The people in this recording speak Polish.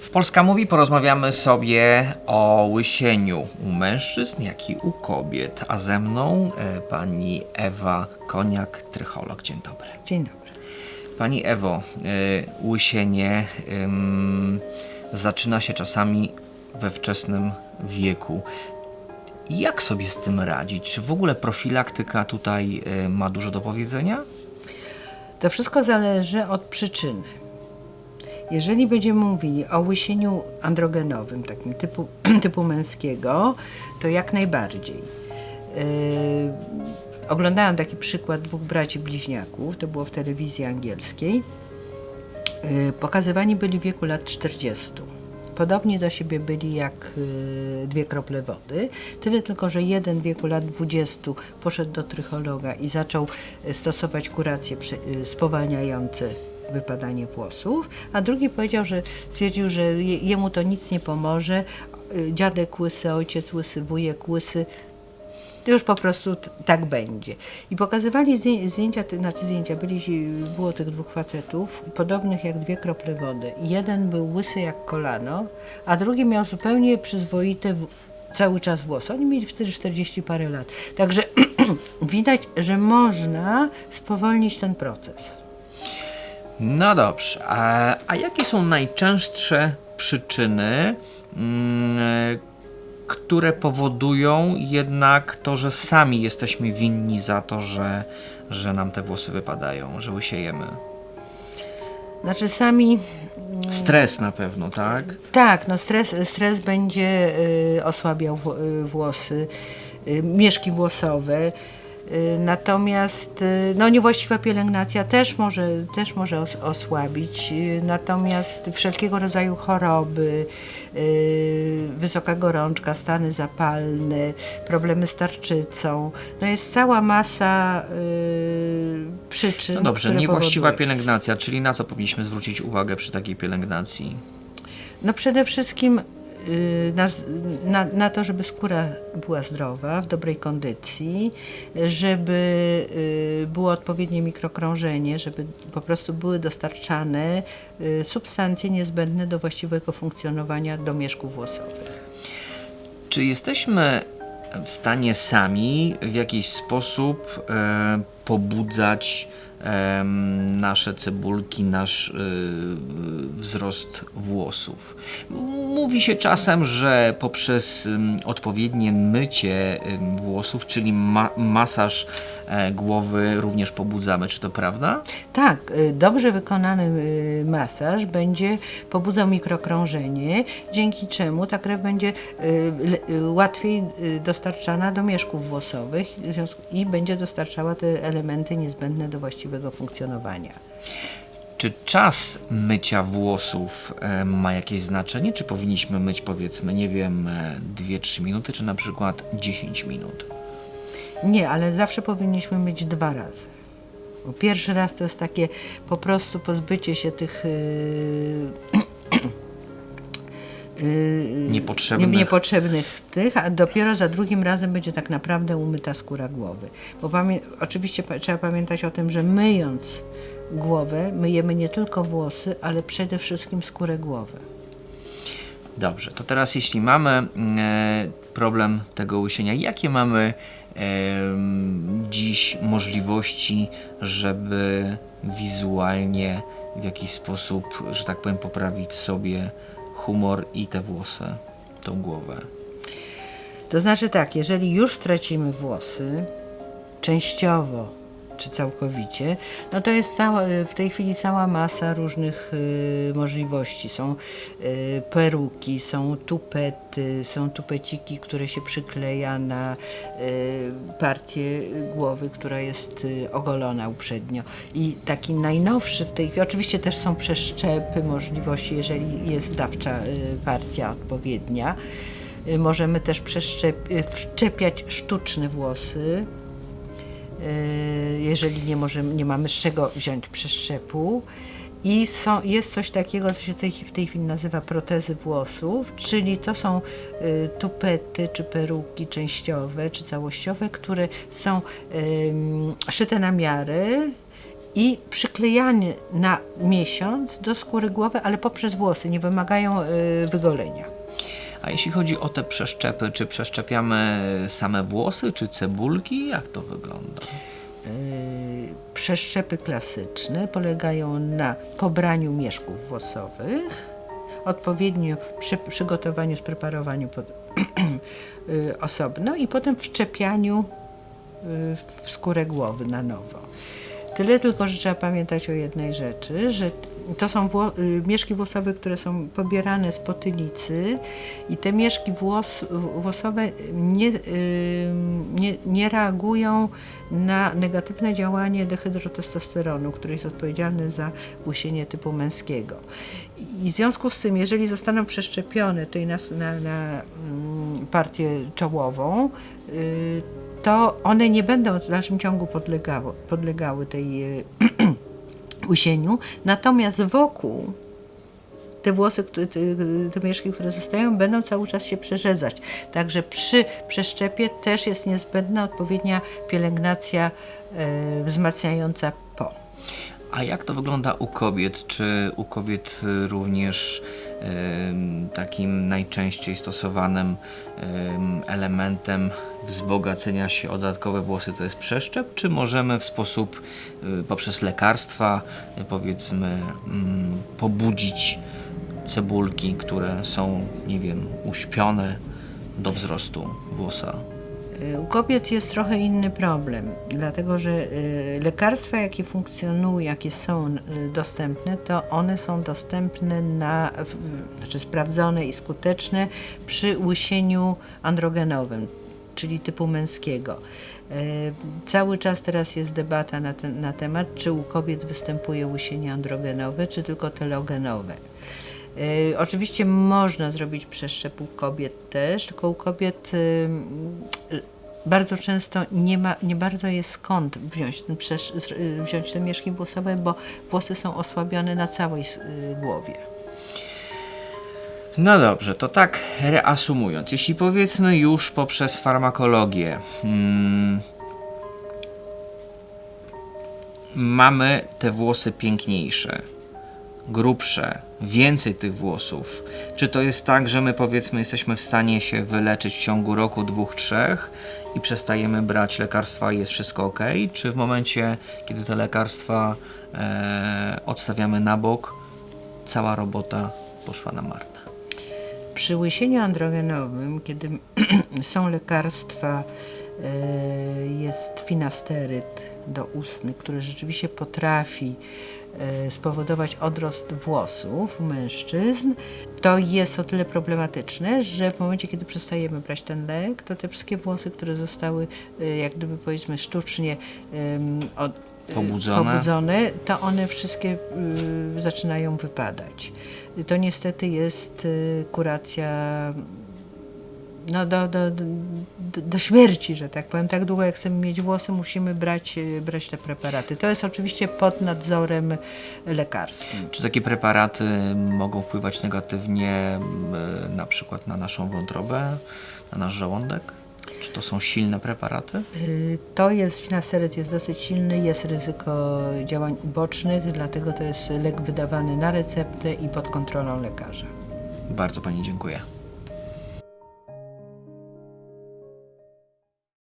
W Polska Mówi porozmawiamy sobie o łysieniu u mężczyzn, jak i u kobiet. A ze mną e, pani Ewa Koniak, trycholog. Dzień dobry. Dzień dobry. Pani Ewo, y, łysienie ym, zaczyna się czasami we wczesnym wieku. Jak sobie z tym radzić? Czy w ogóle profilaktyka tutaj y, ma dużo do powiedzenia? To wszystko zależy od przyczyny. Jeżeli będziemy mówili o łysieniu androgenowym, takim typu, typu męskiego, to jak najbardziej. Yy, oglądałam taki przykład dwóch braci bliźniaków, to było w telewizji angielskiej. Yy, pokazywani byli w wieku lat 40. Podobnie do siebie byli jak yy, dwie krople wody, tyle tylko, że jeden w wieku lat 20 poszedł do trychologa i zaczął stosować kuracje spowalniające wypadanie włosów, a drugi powiedział, że stwierdził, że je, jemu to nic nie pomoże. Yy, Dziadek łysy, ojciec łysy, wujek łysy, to już po prostu tak będzie. I pokazywali zdję- zdjęcia, znaczy zdjęcia, byli, było tych dwóch facetów, podobnych jak dwie krople wody. Jeden był łysy jak kolano, a drugi miał zupełnie przyzwoite cały czas włosy. Oni mieli wtedy 40 parę lat. Także widać, że można spowolnić ten proces. No dobrze. A, a jakie są najczęstsze przyczyny, mm, które powodują jednak to, że sami jesteśmy winni za to, że, że nam te włosy wypadają, że łysiejemy? Znaczy sami Stres na pewno, tak? Tak, no stres, stres będzie y, osłabiał w, y, włosy, y, mieszki włosowe. Y, Natomiast y, no, niewłaściwa pielęgnacja też może, też może os, osłabić. Y, Natomiast wszelkiego rodzaju choroby, wysoka gorączka, stany zapalne, problemy z tarczycą. No jest cała masa przyczyn. No dobrze, niewłaściwa powodują. pielęgnacja, czyli na co powinniśmy zwrócić uwagę przy takiej pielęgnacji? No przede wszystkim na, z- na, na to, żeby skóra była zdrowa, w dobrej kondycji, żeby y, było odpowiednie mikrokrążenie, żeby po prostu były dostarczane y, substancje niezbędne do właściwego funkcjonowania domieszków włosowych. Czy jesteśmy w stanie sami w jakiś sposób e, pobudzać nasze cebulki, nasz y, wzrost włosów? Mówi się czasem, że poprzez odpowiednie mycie włosów, czyli ma masaż e, głowy również pobudzamy. Czy to prawda? Tak, y, dobrze wykonany y, masaż będzie pobudzał mikrokrążenie, dzięki czemu ta krew będzie łatwiej dostarczana do mieszków włosowych i będzie dostarczała te elementy niezbędne do właściwego funkcjonowania. Czy czas mycia włosów e, ma jakieś znaczenie? Czy powinniśmy myć powiedzmy, nie wiem, e, 2-3 minuty, czy na przykład 10 minut? Nie, ale zawsze powinniśmy mieć dwa razy. Bo Pierwszy raz to jest takie po prostu pozbycie się tych yy, Niepotrzebnych. nie- niepotrzebnych tych, a dopiero za drugim razem będzie tak naprawdę umyta skóra głowy. Bo pamię- oczywiście pa- trzeba pamiętać o tym, że myjąc głowę, myjemy nie tylko włosy, ale przede wszystkim skórę głowy. Dobrze, to teraz jeśli mamy e, problem tego łysienia, jakie mamy em, dziś możliwości, żeby wizualnie w jakiś sposób, że tak powiem, poprawić sobie humor i te włosy, tą głowę? To znaczy tak, jeżeli już stracimy włosy, częściowo czy całkowicie, no to jest cała, w tej chwili cała masa różnych y, możliwości. Są y, peruki, są tupety, są tupeciki, które się przykleja na y, partię głowy, która jest y, ogolona uprzednio. I taki najnowszy w tej chwili, oczywiście też są przeszczepy, możliwości, jeżeli jest dawcza y, partia odpowiednia. Y, Możemy też y, wszczepiać sztuczne włosy, y, jeżeli nie, możemy, nie mamy z czego wziąć przeszczepu. I są, jest coś takiego, co się tej, w tej chwili nazywa protezy włosów, czyli to są y, tupety czy peruki częściowe czy całościowe, które są ym, szyte na miarę i przyklejany na miesiąc do skóry głowy, ale poprzez włosy, nie wymagają y, wygolenia. A jeśli chodzi o te przeszczepy, czy przeszczepiamy same włosy, czy cebulki? Jak to wygląda? Y, Przeszczepy klasyczne polegają na pobraniu mieszków włosowych, odpowiednio przy, przygotowaniu, spreparowaniu pod, y, osobno i potem wszczepianiu y, w skórę głowy na nowo. Tyle tylko, że trzeba pamiętać o jednej rzeczy, że to są wło- y, mieszki włosowe, które są pobierane z potylicy i te mieszki włos, włosowe nie, y, nie, nie reagują na negatywne działanie dehydrotestosteronu, który jest odpowiedzialny za łysienie typu męskiego. I w związku z tym, jeżeli zostaną przeszczepione tutaj na, na, na mm, partię czołową, y, to one nie będą w dalszym ciągu podlegały, podlegały tej łysieniu, natomiast wokół te włosy, te, te mieszki, które zostają, będą cały czas się przerzedzać. Także przy przeszczepie też jest niezbędna odpowiednia pielęgnacja e, wzmacniająca po. A jak to wygląda u kobiet? Czy u kobiet również takim najczęściej stosowanym ym, elementem wzbogacenia się o dodatkowe włosy to jest przeszczep? Czy możemy w sposób y, poprzez lekarstwa y, powiedzmy ym, pobudzić cebulki, które są, nie wiem, uśpione do wzrostu włosa? U kobiet jest trochę inny problem, dlatego że y, lekarstwa, jakie funkcjonują, jakie są y, dostępne, to one są dostępne na, znaczy sprawdzone i skuteczne przy łysieniu androgenowym, czyli typu męskiego. Y, Cały czas teraz jest debata na, ten, na temat, czy u kobiet występuje łysienie androgenowe, czy tylko telogenowe. Y, Oczywiście można zrobić przeszczep u kobiet też, tylko u kobiet y, bardzo często nie, ma, nie bardzo jest skąd wziąć, ten przesz, y, wziąć mieszki włosowe, bo włosy są osłabione na całej y, głowie. No dobrze, to tak reasumując, jeśli powiedzmy już poprzez farmakologię hmm, mamy te włosy piękniejsze, grubsze, więcej tych włosów, czy to jest tak, że my powiedzmy jesteśmy w stanie się wyleczyć w ciągu roku, dwóch, trzech i przestajemy brać lekarstwa i jest wszystko ok? Czy w momencie, kiedy te lekarstwa e, odstawiamy na bok, cała robota poszła na marne? Przy łysieniu androgenowym, kiedy są lekarstwa, e, jest finasteryt doustny, który rzeczywiście potrafi spowodować odrost włosów u mężczyzn, to jest o tyle problematyczne, że w momencie, kiedy przestajemy brać ten lek, to te wszystkie włosy, które zostały e, jak gdyby powiedzmy sztucznie od, Pobudzone. pobudzone, to one wszystkie y, zaczynają wypadać. To niestety jest y, kuracja no, do, do, do, do śmierci, że tak powiem. Tak długo jak chcemy mieć włosy, musimy brać, y, brać te preparaty. To jest oczywiście pod nadzorem lekarskim. Czy takie preparaty mogą wpływać negatywnie e, na przykład na naszą wątrobę, na nasz żołądek? Czy to są silne preparaty? Y, To jest, finasteryt jest dosyć silny, jest ryzyko działań ubocznych, dlatego to jest lek wydawany na receptę i pod kontrolą lekarza. Bardzo Pani dziękuję.